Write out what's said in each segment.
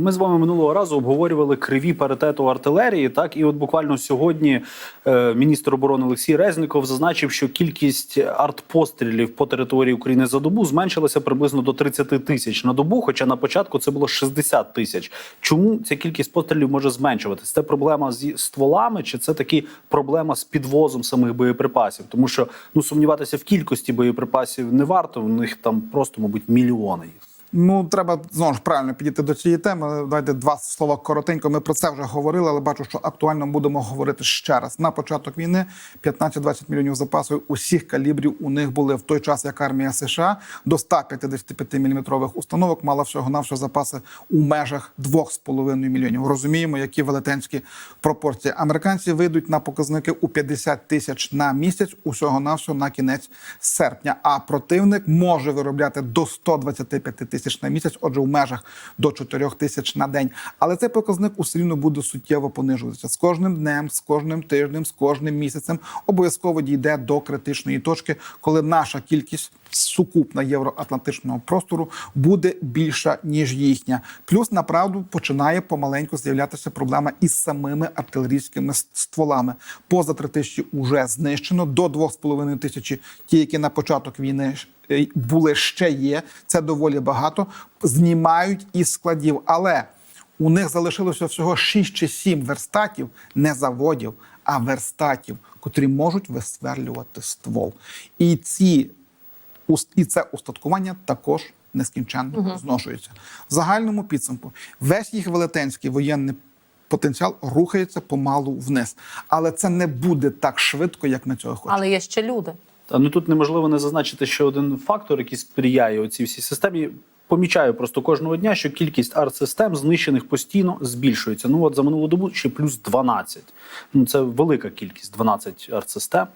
ми з вами минулого разу обговорювали криві паритету артилерії. Так, і от буквально сьогодні е, міністр оборони Олексій Резніков зазначив, що кількість артпострілів по території України за добу зменшилася приблизно до 30 тисяч на добу. Хоча на початку це було 60 тисяч. Чому ця кількість пострілів може зменшуватися? Це проблема зі стволами, чи це таки проблема з підвозом самих боєприпасів? Тому що ну сумніватися в кількості боєприпасів не варто. В них там просто, мабуть, мільйони їх. Ну, треба знову ж правильно підійти до цієї теми. Давайте два слова коротенько. Ми про це вже говорили, але бачу, що актуально будемо говорити ще раз. На початок війни 15-20 мільйонів запасів усіх калібрів у них були в той час, як армія США до 155 мм установок мала всього навшого запаси у межах 2,5 мільйонів. Розуміємо, які велетенські пропорції. Американці вийдуть на показники у 50 тисяч на місяць, усього навсього на кінець серпня. А противник може виробляти до 125 тисяч на місяць, отже, в межах до 4 тисяч на день. Але цей показник усе рівно буде суттєво понижуватися з кожним днем, з кожним тижнем, з кожним місяцем. Обов'язково дійде до критичної точки, коли наша кількість сукупна євроатлантичного простору буде більша ніж їхня. Плюс направду починає помаленьку з'являтися проблема із самими артилерійськими стволами. Поза три тисячі вже знищено до 2,5 тисячі. Ті, які на початок війни були ще є. Це доволі багато. Знімають із складів, але у них залишилося всього 6 чи 7 верстатів, не заводів, а верстатів, котрі можуть висверлювати ствол. І ці і це устаткування також нескінченно зношується. В загальному підсумку весь їх велетенський воєнний потенціал рухається помалу вниз, але це не буде так швидко, як ми цього хочемо. Але є ще люди. Ну тут неможливо не зазначити ще один фактор, який сприяє цій всій системі. Помічаю просто кожного дня, що кількість арт-систем знищених постійно збільшується. Ну от за минулу добу ще плюс 12. Ну це велика кількість 12 арт-систем.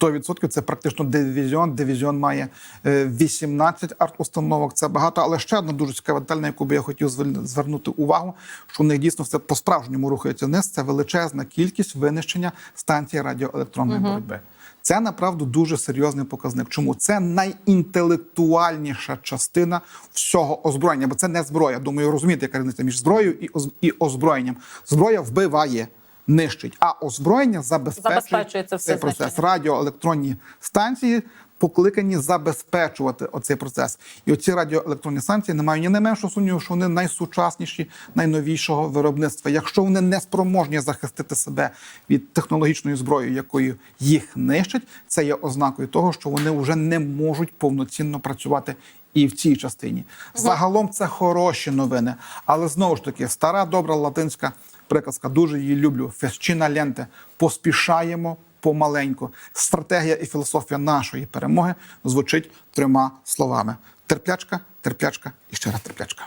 100% це практично дивізіон. Дивізіон має е, 18 арт-установок. Це багато, але ще одна дуже цікава деталь, на яку би я хотів звернути увагу, що у них дійсно все по-справжньому рухається вниз. Це величезна кількість винищення станції радіоелектронної боротьби. Це направду дуже серйозний показник. Чому це найінтелектуальніша частина всього озброєння? Бо це не зброя. Думаю, розумієте, яка різниця між зброєю і і озброєнням. Зброя вбиває. Нищить, а озброєння забезпечує, Забезпечує це все цей процес. значення. Радіоелектронні станції покликані забезпечувати оцей процес. І оці радіоелектронні станції не мають ні не меншого сумніву, що вони найсучасніші, найновішого виробництва. Якщо вони не спроможні захистити себе від технологічної зброї, якою їх нищать, це є ознакою того, що вони вже не можуть повноцінно працювати. І в цій частині загалом це хороші новини, але знову ж таки стара добра латинська приказка. Дуже її люблю. Фесчина ленте. Поспішаємо помаленьку. Стратегія і філософія нашої перемоги звучить трьома словами: терплячка, терплячка і ще раз терплячка.